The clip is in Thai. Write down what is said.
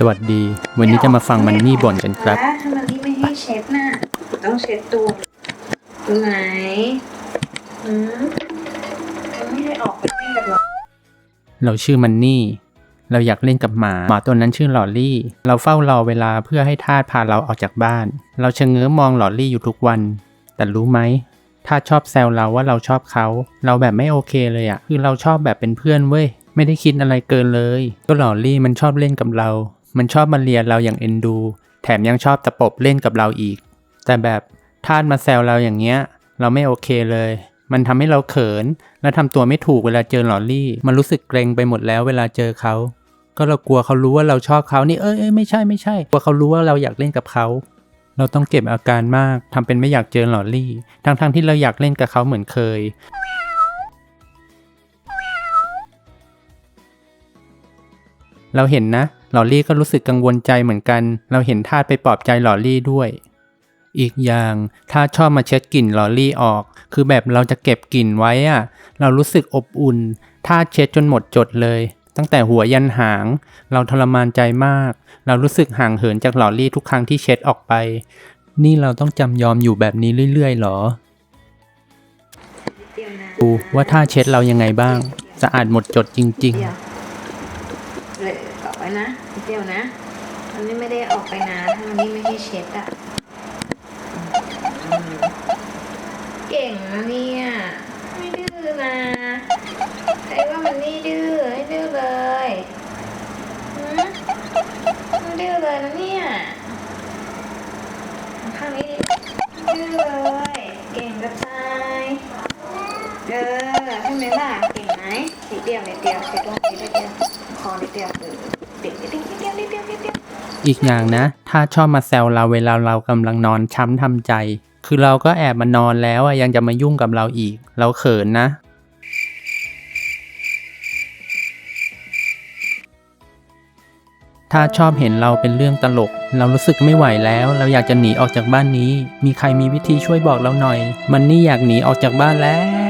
สวัสดี วันนี้จะมาฟังมันนี่บ่นกันครับถ้ามันนี่ไม่ให้เช็ดน่ะต้องเช็ดตัวตรงไหนอืมมันไม่ให้ออกไปเล่นกับเราเราชื่อมันนี่ เราอยากเล่นกับหมา หมาตัวนั้นชื่อหลอลลี่ เราเฝ้ารอเวลาเพื่อให้ทาสพาเราออกจากบ้าน เราชะเง้อมองหลอลลี่อยู่ทุกวัน แต่รู้ไหมทาสชอบแซวเราว่าเราชอบเขา เราแบบไม่โอเคเลยอะคือเราชอบแบบเป็นเพื่อนเว้ย ไม่ได้คิดอะไรเกินเลย ก็หลอลลี่มันชอบเล่นกับเรา มันชอบมาเลียเราอย่างเอ็นดู แถมยังชอบตะปบเล่นกับเราอีก แต่แบบท่าสมาแซวเราอย่างเงี้ย เราไม่โอเคเลย มันทำให้เราเขิน และทำตัวไม่ถูกเวลาเจอหลอลลี่ มันรู้สึกเกรงไปหมดแล้วเวลาเจอเขา ก็เรากลัวเขารู้ว่าเราชอบเขานี่เอ้ยไม่ใช่ไม่ใช่กลัวเขารู้ว่าเราอยากเล่นกับเขา เราต้องเก็บอาการมากทำเป็นไม่อยากเจอหลอลลี่ ทั้งๆที่เราอยากเล่นกับเขาเหมือนเคยเราเห็นนะ หลอลลี่ก็รู้สึกกังวลใจเหมือนกัน เราเห็นทาสไปปลอบใจหลอลลี่ด้วย อีกอย่างทาสชอบมาเช็ดกลิ่นหลอลลี่ออก คือแบบเราจะเก็บกลิ่นไว้อะเรารู้สึกอบอุ่นทาสเช็ดจนหมดจดเลย ตั้งแต่หัวยันหาง เราทรมานใจมาก เรารู้สึกห่างเหินจากหลอลลี่ทุกครั้งที่เช็ดออกไป นี่เราต้องจำยอมอยู่แบบนี้เรื่อยๆหรอดูว่าท่าเช็ดเรายังไงบ้าง สะอาดหมดจดจริงเดี๋ยว เลยเกาะไว้นะนิดเดียวนะมันนี่ไม่ได้ออกไปนะถ้ามันนี่ไม่ให้เช็ดอะเก่งนะเนี่ยไม่ดื้อนะใครว่ามันนี่ดื้อไม่ดื้อเลยหืมไม่ดื้อเลยนะเนี่ยข้างนี้ดื้อเลย เก่งกระตายเออใช่ไหมล่ะ นิดเดียวนิดเดียวเช็ดตรงนิดเดียวคอนิดเดียวเออเด็กนิดเดียวนิดเดียวนิดเดียวนิดเดียวอีกอย่างนะ ถ้าชอบมาแซวเราเวลาเรากำลังนอนช้ำทำใจ คือเราก็แอบมานอนแล้วอะยังจะมายุ่งกับเราอีก เราเขินนะ ถ้าชอบเห็นเราเป็นเรื่องตลก เรารู้สึกไม่ไหวแล้ว เราอยากจะหนีออกจากบ้านนี้ มีใครมีวิธีช่วยบอกเราหน่อย มันนี่อยากหนีออกจากบ้านแล้ว